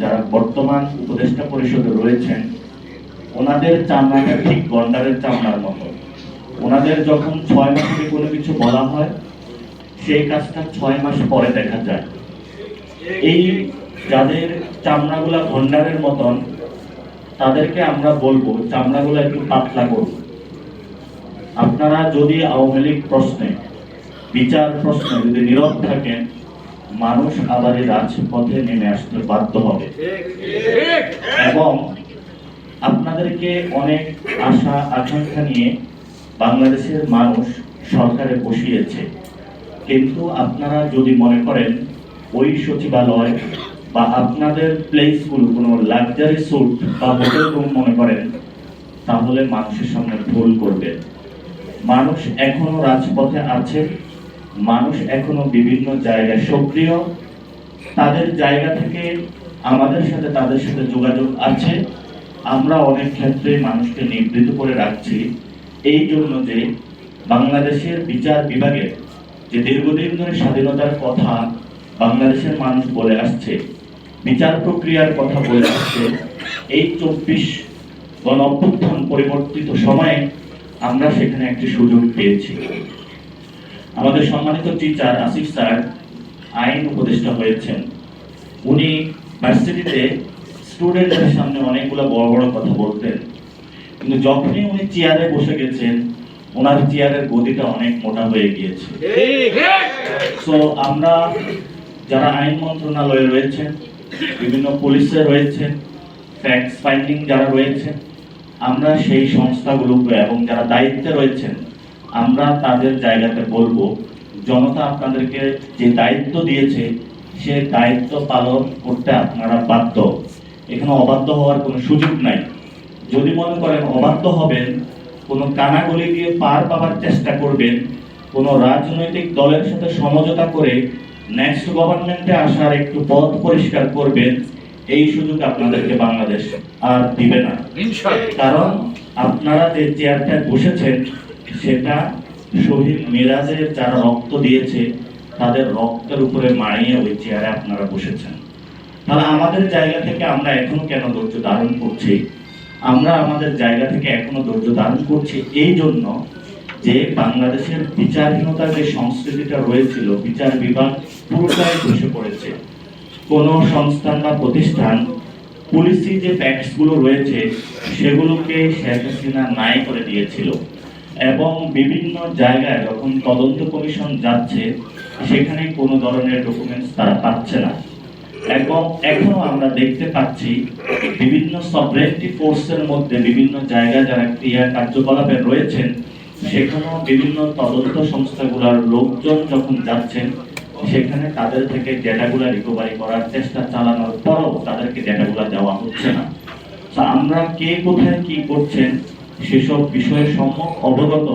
যারা বর্তমান উপদেষ্টা পরিষদে রয়েছেন, ওনাদের চামড়াটা ঠিক গন্ডারের চামড়ার মতো। ওনাদের যখন ছয় মাসে কোনো কিছু বলা হয়, সেই কাজটা ছয় মাস পরে দেখা যায়। এই যাদের চামড়াগুলা গন্ডারের মতন, তাদেরকে আমরা বলব, চামড়াগুলো একটু পাতলা করুন। আপনারা যদি আওয়ামী লীগ প্রশ্নে, বিচার প্রশ্নে যদি নীরব থাকেন মানুষ আবার রাজপথে নেমে আসতে বাধ্য হবে। এবং আপনাদেরকে অনেক আশা, আকাঙ্ক্ষা নিয়ে বাংলাদেশের মানুষ সরকারে বসিয়েছে। কিন্তু আপনারা যদি মনে করেন, ওই সচিবালয় বা আপনাদের প্লেসগুলো কোনো লাক্সারি স্যুট বা হোটেল রুম মনে করেন, তাহলে মানুষের সামনে ভুল করবে মানুষ এখনও রাজপথে আছে মানুষ এখনও বিভিন্ন জায়গায় সক্রিয়। তাদের জায়গা থেকে আমাদের সাথে তাদের সাথে যোগাযোগ আছে। আমরা অনেক ক্ষেত্রে মানুষকে নিবৃত করে রাখছি। এই জন্য যে বাংলাদেশের বিচার বিভাগের যে দীর্ঘদিন ধরে স্বাধীনতার কথা বাংলাদেশের মানুষ বলে আসছে, বিচার প্রক্রিয়ার কথা বলে আসছে, এই চব্বিশ গণ পরিবর্তিত সময়ে আমরা সেখানে একটি সুযোগ পেয়েছি। আমাদের সম্মানিত টিচার আসিফ স্যার আইন উপদেষ্টা হয়েছেন। উনি ভার্সিটিতে স্টুডেন্টদের সামনে অনেকগুলো বড় বড় কথা বলতেন। কিন্তু যখনই উনি চেয়ারে বসে গেছেন, ওনার চেয়ারের গদিটা অনেক মোটা হয়ে গিয়েছে। সো আমরা যারা আইন মন্ত্রণালয়ে রয়েছেন, বিভিন্ন পুলিশে রয়েছেন ফ্যাক্টস ফাইন্ডিং যারা রয়েছেন, আমরা সেই সংস্থাগুলোকে এবং যারা দায়িত্বে রয়েছেন আমরা তাদের জায়গাতে বলব জনতা আপনাদেরকে যে দায়িত্ব দিয়েছে সে দায়িত্ব পালন করতে আপনারা বাধ্য। এখানে অবাধ্য হওয়ার কোনো সুযোগ নাই। যদি মনে করেন অবাধ্য হবেন কোনো কানাগলি দিয়ে পার পাবার চেষ্টা করবেন কোনো রাজনৈতিক দলের সাথে সমঝোতা করে নেক্সট গভর্নমেন্টে আসার একটু পথ পরিষ্কার করবেন এই সুযোগ আপনাদেরকে বাংলাদেশ আর দিবে না। কারণ আপনারা যে চেয়ারটা বসেছেন সেটা শহীদ মিরাজের যারা রক্ত দিয়েছে, তাদের রক্তের উপরে মারিয়ে ওই চেয়ারে আপনারা বসেছেন। তাহলে আমাদের জায়গা থেকে আমরা এখনও কেন ধৈর্য ধারণ করছি? আমরা আমাদের জায়গা থেকে এখনও ধৈর্য ধারণ করছি এই জন্য যে বাংলাদেশের বিচারহীনতার যে সংস্কৃতিটা রয়েছিল, বিচার বিভাগ পুরোটাই বসে পড়েছে। কোনো সংস্থান বা প্রতিষ্ঠান পুলিশি যে ফ্যাক্টসগুলো রয়েছে, সেগুলোকে শেখ হাসিনা নাই করে দিয়েছিল। এবং বিভিন্ন জায়গায় যখন তদন্ত কমিশন যাচ্ছে, সেখানে কোনো ধরনের ডকুমেন্টস তারা পাচ্ছে না। এবং এখনও আমরা দেখতে পাচ্ছি বিভিন্ন সভরেন্টি ফোর্সের মধ্যে বিভিন্ন জায়গায় যারা ক্রিয়া কার্যকলাপে রয়েছেন, সেখানেও বিভিন্ন তদন্ত সংস্থাগুলোর লোকজন যখন যাচ্ছেন, সেখানে তাদের থেকে ডেটাগুলা রিকভারি করার চেষ্টা চালানোর পরও তাদেরকে ডেটাগুলা দেওয়া হচ্ছে না। আমরা কে কোথায় কি করছেন সেসব বিষয়ে সম্যক অবগত,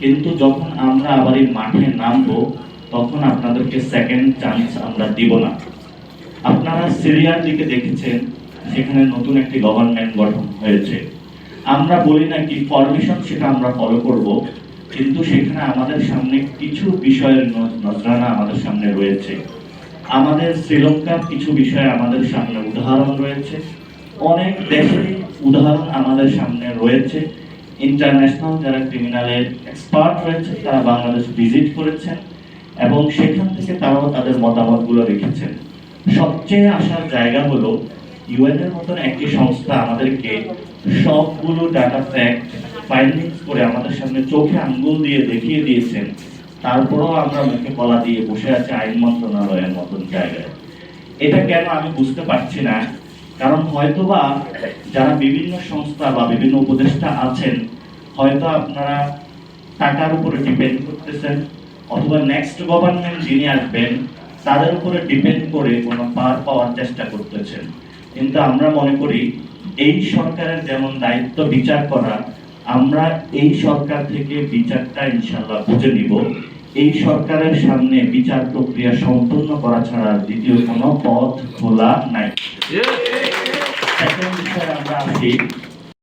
কিন্তু যখন আমরা আবার এই মাঠে নামবো, তখন আপনাদেরকে সেকেন্ড চান্স আমরা দিব না। আপনারা সিরিয়ার দিকে দেখেছেন, সেখানে নতুন একটি গভর্নমেন্ট গঠন হয়েছে। আমরা বলি না কি ফরমেশন সেটা আমরা ফলো করব, কিন্তু সেখানে আমাদের সামনে কিছু বিষয়ের নজরানা আমাদের সামনে রয়েছে। আমাদের শ্রীলঙ্কার কিছু বিষয় আমাদের সামনে উদাহরণ রয়েছে। অনেক দেশেরই উদাহরণ আমাদের সামনে রয়েছে। ইন্টারন্যাশনাল যারা ক্রিমিনালের এক্সপার্ট রয়েছে, তারা বাংলাদেশ ভিজিট করেছেন এবং সেখান থেকে তারাও তাদের মতামতগুলো রেখেছেন। সবচেয়ে আসার জায়গা হলো ইউএন এর মতন একটি সংস্থা আমাদেরকে সবগুলো ডাটা ফ্যাক্ট ফাইন্ডিংস করে আমাদের সামনে চোখে আঙ্গুল দিয়ে দেখিয়ে দিয়েছেন। তারপরেও আমরা মুখে কলা দিয়ে বসে আছি আইন মন্ত্রণালয়ের মতন জায়গায়। এটা কেন আমি বুঝতে পারছি না? কারণ হয়তোবা যারা বিভিন্ন সংস্থা বা বিভিন্ন উপদেষ্টা আছেন, হয়তো আপনারা টাকার উপরে ডিপেন্ড করতেছেন, অথবা নেক্সট গভর্নমেন্ট যিনি আসবেন, তাদের উপরে ডিপেন্ড করে কোনো পার পাওয়ার চেষ্টা করতেছেন। কিন্তু আমরা মনে করি, এই সরকারের যেমন দায়িত্ব বিচার করা, আমরা এই সরকার থেকে বিচারটা ইনশাল্লাহ বুঝে নিব। এই সরকারের সামনে বিচার প্রক্রিয়া সম্পূর্ণ করা ছাড়া দ্বিতীয় কোনো পথ খোলা নাই। সেকেন্ড বিষয়ে আমরা আসি